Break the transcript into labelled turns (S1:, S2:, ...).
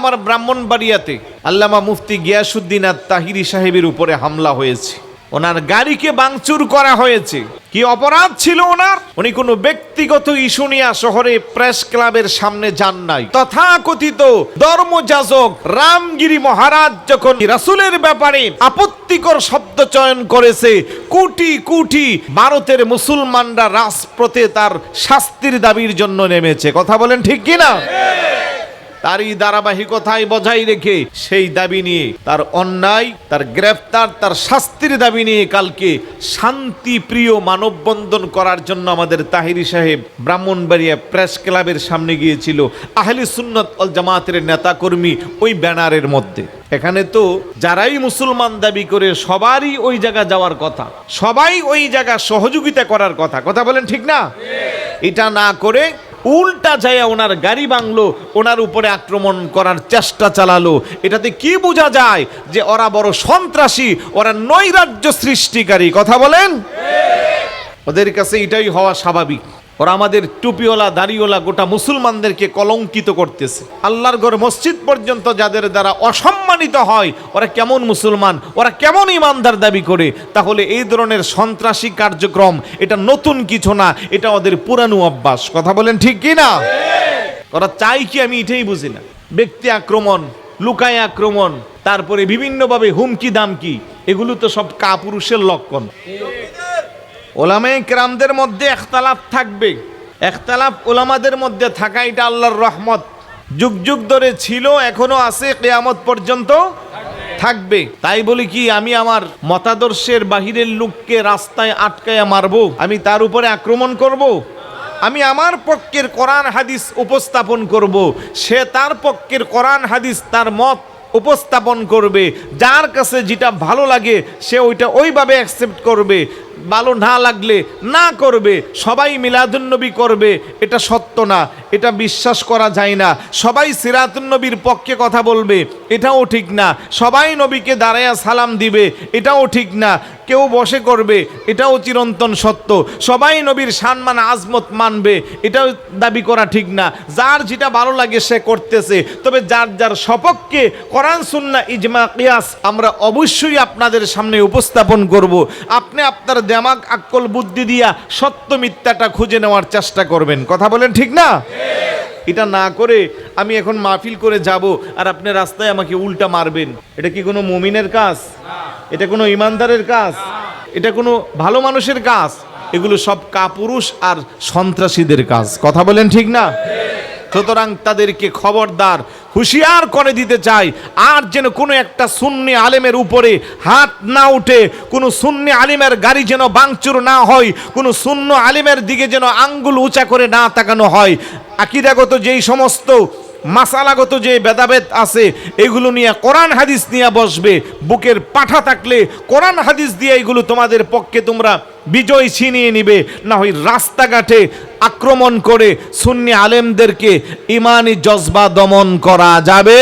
S1: আমার ব্রাহ্মণবাড়িয়াতে আল্লামা মুফতি গিয়াসুদ্দিন আর তাহিরি সাহেবের উপরে হামলা হয়েছে। ওনার গাড়িকে বাংচুর করা হয়েছে। কি অপরাধ ছিল ওনার? উনি কোনো ব্যক্তিগত ইস্যু নিয়ে শহরে প্রেস ক্লাবের সামনে যান নাই। তথাকথিত ধর্মযাজক রামগিরি মহারাজ যখন রাসুলের ব্যাপারে আপত্তিকর শব্দ চয়ন করেছে, কোটি কোটি ভারতের মুসলমানরা রাজপথে তার শাস্তির দাবির জন্য নেমেছে। কথা বলেন ঠিক কিনা? তারই ধারাবাহিকতায় বজায় রেখে সেই দাবি নিয়ে, তার অন্যায়, তার গ্রেফতার, তার শাস্তির দাবি নিয়ে কালকে শান্তি প্রিয় মানববন্ধন করার জন্য আমাদের তাহিরি সাহেব ব্রাহ্মণবাড়িয়া প্রেস ক্লাবের সামনে গিয়েছিল। আহলি সুন্নত অল জামাতের নেতাকর্মী ওই ব্যানারের মধ্যে। এখানে তো যারাই মুসলমান দাবি করে, সবারই ওই জায়গা যাওয়ার কথা। সবাই ওই জায়গা সহযোগিতা করার কথা। কথা বলেন ঠিক না? এটা না করে উল্টা যায় ওনার গাড়ি বাংলো ওনার উপরে আক্রমণ করার চেষ্টা চালালো। এটাতে কি বোঝা যায় যে ওরা বড় সন্ত্রাসী, ওরা নৈরাজ্য সৃষ্টিকারী? কথা বলেন? ওদের কাছে এটাই হওয়া স্বাভাবিক। ওরা আমাদের টুপিওয়ালা, দাড়িওয়ালা গোটা মুসলমানদেরকে কলঙ্কিত করতেছে। আল্লাহর ঘর মসজিদ পর্যন্ত যাদের দ্বারা অসম্মানিত হয়, ওরা কেমন মুসলমান, ওরা কেমন ইমানদার দাবি করে, তাহলে এই ধরনের সন্ত্রাসী কার্যক্রম, এটা নতুন কিছু না, এটা ওদের পুরানো অভ্যাস। কথা বলেন ঠিক কি না? ওরা চাই কি আমি এটাই বুঝি না। ব্যক্তি আক্রমণ, লুকায় আক্রমণ, তারপরে বিভিন্নভাবে হুমকি দামকি, এগুলো তো সব কাপুরুষের লক্ষণ। ওলামে ক্রামদের মধ্যে একতালাপ থাকবে। একতালাপ ওলামাদের মধ্যে থাকা এটা আল্লাহর রহমত। যুগ যুগ ধরে ছিল, এখনও আছে, কেয়ামত পর্যন্ত থাকবে তাই বলি কি, আমি আমার মতাদর্শের বাহিরের লোককে রাস্তায় আটকায়া মারবো, আমি তার উপরে আক্রমণ করব। আমি আমার পক্ষের কোরআন হাদিস উপস্থাপন করব। সে তার পক্ষের কোরআন হাদিস তার মত উপস্থাপন করবে, যার কাছে যেটা ভালো লাগে, সে ওইটা ওইভাবে অ্যাকসেপ্ট করবে ভালো না লাগলে না করবে, সবাই মিলাদুন্নবী করবে, এটা সত্য না, এটা বিশ্বাস করা যায় না। সবাই সিরাতুন্নবীর পক্ষে কথা বলবে, এটাও ঠিক না। সবাই নবীকে দাঁড়ায়া সালাম দিবে, এটাও ঠিক না। কেউ বসে করবে, এটাও চিরন্তন সত্য। সবাই নবীর সম্মান, আজমত মানবে, এটাও দাবি করা ঠিক না। যার যেটা ভালো লাগে সে করতেছে। তবে যার যার সপক্ষে কোরআন সুন্না ইজমা, কিয়াস আমরা অবশ্যই আপনাদের সামনে উপস্থাপন করব। আপনি আপনার দেমাগ আক্কল বুদ্ধি দিয়া সত্য মিথ্যাটা খুঁজে নেওয়ার চেষ্টা করবেন। কথা বলেন ঠিক না? এটা না করে আমি এখন মাহফিল করে যাব আর আপনি রাস্তায় আমাকে উল্টা মারবেন। এটা কি কোনো মুমিনের কাজ? এটা কোনো ইমানদারের কাজ? এটা কোনো ভালো মানুষের কাজ? এগুলো সব কাপুরুষ আর সন্ত্রাসীদের কাজ। কথা বলেন ঠিক না? সুতরাং তাদেরকে খবরদার হুঁশিয়ার করে দিতে চাই। আর যেন কোনো একটা সুন্নি আলেমের উপরে হাত না উঠে, কোনো সুন্নি আলিমের গাড়ি যেন বাংচুর না হয়, কোনো শূন্য আলিমের দিকে যেন আঙ্গুল উঁচা করে না তাকানো হয়। আকিদাগত যেই সমস্ত মাসালাগত যে ভেদাভেদ আছে, এগুলো নিয়ে কোরআন হাদিস নিয়ে বসবে। বুকের পাঠা থাকলে কোরআন হাদিস দিয়ে এগুলো তোমাদের পক্ষে তোমরা বিজয় ছিনিয়ে নিবে। না হয় রাস্তাঘাটে আক্রমণ করে সুন্নি আলেমদেরকে ইমানি জজবা দমন করা যাবে?